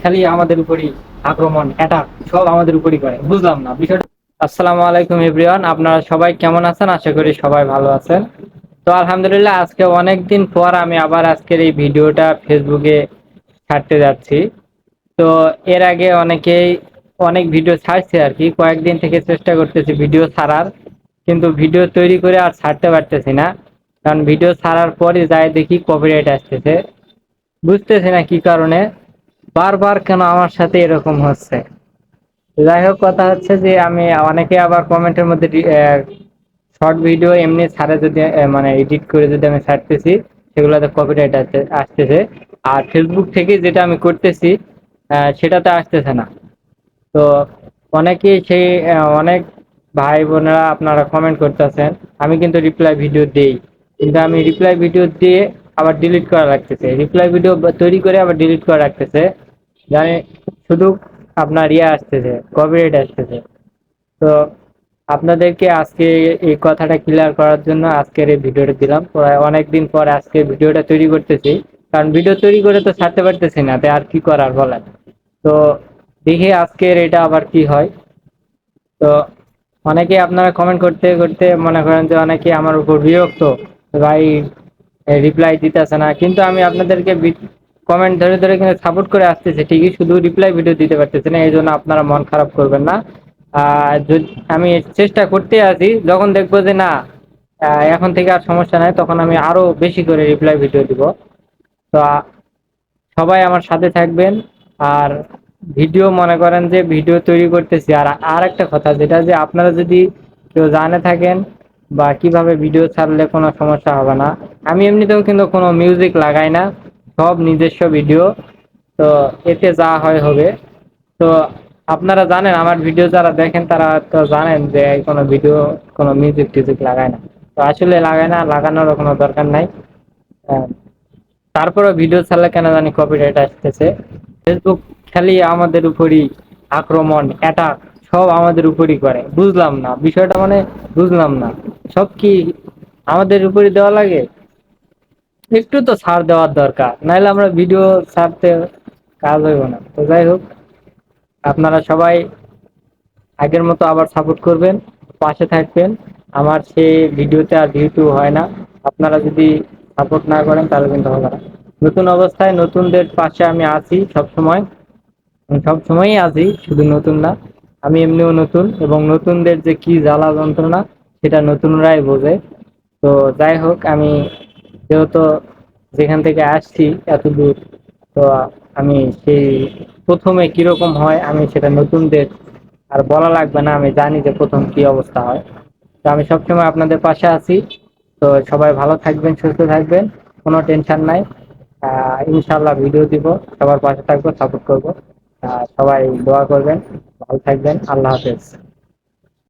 খালি আমাদের উপরই আক্রমণ অ্যাটাক সব আমাদের উপরই করে, বুঝলাম না বিষয়টা। আসসালামু আলাইকুম এভরিওয়ান, আপনারা সবাই কেমন আছেন? আশা করি সবাই ভালো আছেন। তো আলহামদুলিল্লাহ, আজকে অনেক দিন পর আমি আবার আজকের এই ভিডিওটা ফেসবুকে ছাড়তে যাচ্ছি। তো এর আগে অনেকেই অনেক ভিডিও ছাড়ছে আর কি, কয়েকদিন থেকে চেষ্টা করতেছি ভিডিও ছাড়ার, কিন্তু ভিডিও তৈরি করে আর ছাড়তে পারতেছি না। কারণ ভিডিও ছাড়ার পরই যাই দেখি কপিরাইট আসতেছে। বুঝতেছি না কি কারণে। বারবার কেন আমার সাথে এরকম হচ্ছে? যাই হোক কথা হচ্ছে যে আমি অনেকে আবার কমেন্টের মধ্যে শর্ট ভিডিও এমনি ছাড়ে যদি মানে এডিট করে যদি আমি ছাড়তেছি, সেগুলোতে কপিরাইট আসতেছে। আর ফেসবুক থেকে যেটা আমি করতেছি সেটাতে আসতেছে না। তো অনেকেই সেই অনেক ভাই বোনেরা আপনারা কমেন্ট করতেছেন, আমি কিন্তু রিপ্লাই ভিডিও দেই। কিন্তু আমি রিপ্লাই ভিডিও দিয়ে আবার ডিলিট করা লাগতেছে। রিপ্লাই ভিডিও তৈরি করে আবার ডিলিট করা রাখতেছে জানি শুধু আপনার ইয়ে আসতেছে কপিরাইট আসতেছে। তো আপনাদেরকে আজকে এই কথাটা ক্লিয়ার করার জন্য আজকের এই ভিডিওটা দিলাম। প্রায় অনেকদিন পর আজকে ভিডিওটা তৈরি করতেছি। কারণ ভিডিও তৈরি করে তো ছাড়তে পারতেছি না, তাই আর কি করার বলেন? তো দেখি আজকের এটা আবার কি হয়। তো অনেকে আপনারা কমেন্ট করতে করতে মনে করেন যে অনেকে আমার উপর বিরক্ত। ভাই রিপ্লাই দিতেছে না। কিন্তু আমি আপনাদেরকে কমেন্ট ধরে ধরে কিন্তু সাপোর্ট করে আসতেছে, ঠিকই শুধু রিপ্লাই ভিডিও দিতে পারতেছে না এই জন্য আপনারা মন খারাপ করবেন না। আমি চেষ্টা করতে আছি, যখন দেখব যে না এখন থেকে আর সমস্যা নাই, তখন আমি আরও বেশি করে রিপ্লাই ভিডিও দিব। তো, সবাই আমার সাথে থাকবেন। আর ভিডিও মনে করেন যে ভিডিও তৈরি করতেছি, আর আর একটা কথা যেটা যে আপনারা যদি কেউ জানে থাকেন বা কীভাবে ভিডিও ছাড়লে কোনো সমস্যা হবে না, আমি এমনিতেও কিন্তু কোনো মিউজিক লাগাই না। সব নিজস্ব ভিডিও তো এতে যা হয় হবে। তো আপনারা জানেন, আমার ভিডিও যারা দেখেন, তারা তো জানেন যে কোনো ভিডিও কোনো মিউজিক টিউজিক লাগায় না। তো আসলে লাগায় না লাগানোর কোনো দরকার নাই। তারপরে ভিডিও ছাড়লে কেন জানি কপিরাইট আসতেছে। ফেসবুক খালি আমাদের উপরই আক্রমণ অ্যাটাক সব আমাদের উপরই করে। বুঝলাম না, বিষয়টা মানে বুঝলাম না। সব কি আমাদের উপরই দেওয়া লাগে? একটু তো ছাড় দেওয়ার দরকার। নাহলে আমরা ভিডিও ছাড়তে কাজ হইব না। তো যাই হোক, আপনারা সবাই আগের মতো আবার সাপোর্ট করবেন, পাশে থাকবেন। আমার সেই ভিডিওতে আর ভিউ হয় না। আপনারা যদি সাপোর্ট না করেন, তাহলে কিন্তু হবে না। নতুন অবস্থায় নতুনদের পাশে আমি আছি সব সময় সব সময়ই আছি, শুধু নতুন না। আমি এমনিও নতুন এবং নতুনদের যে কি জ্বালা যন্ত্রণা, সেটা নতুনরাই বোঝে। তো যাই হোক, আমি যেহেতু যেখান থেকে আসছি এত দূর, তো আমি সেই প্রথমে কীরকম হয় আমি সেটা নতুনদের আর বলা লাগবে না, আমি জানি যে প্রথম কি অবস্থা হয়। তো আমি সবসময় আপনাদের পাশে আছি, তো সবাই ভালো থাকবেন, সুস্থ থাকবেন, কোনো টেনশন নাই। ইনশাল্লাহ ভিডিও দিব, সবার পাশে থাকব সাপোর্ট করব। সবাই দোয়া করবেন, ভালো থাকবেন, আল্লাহ হাফেজ।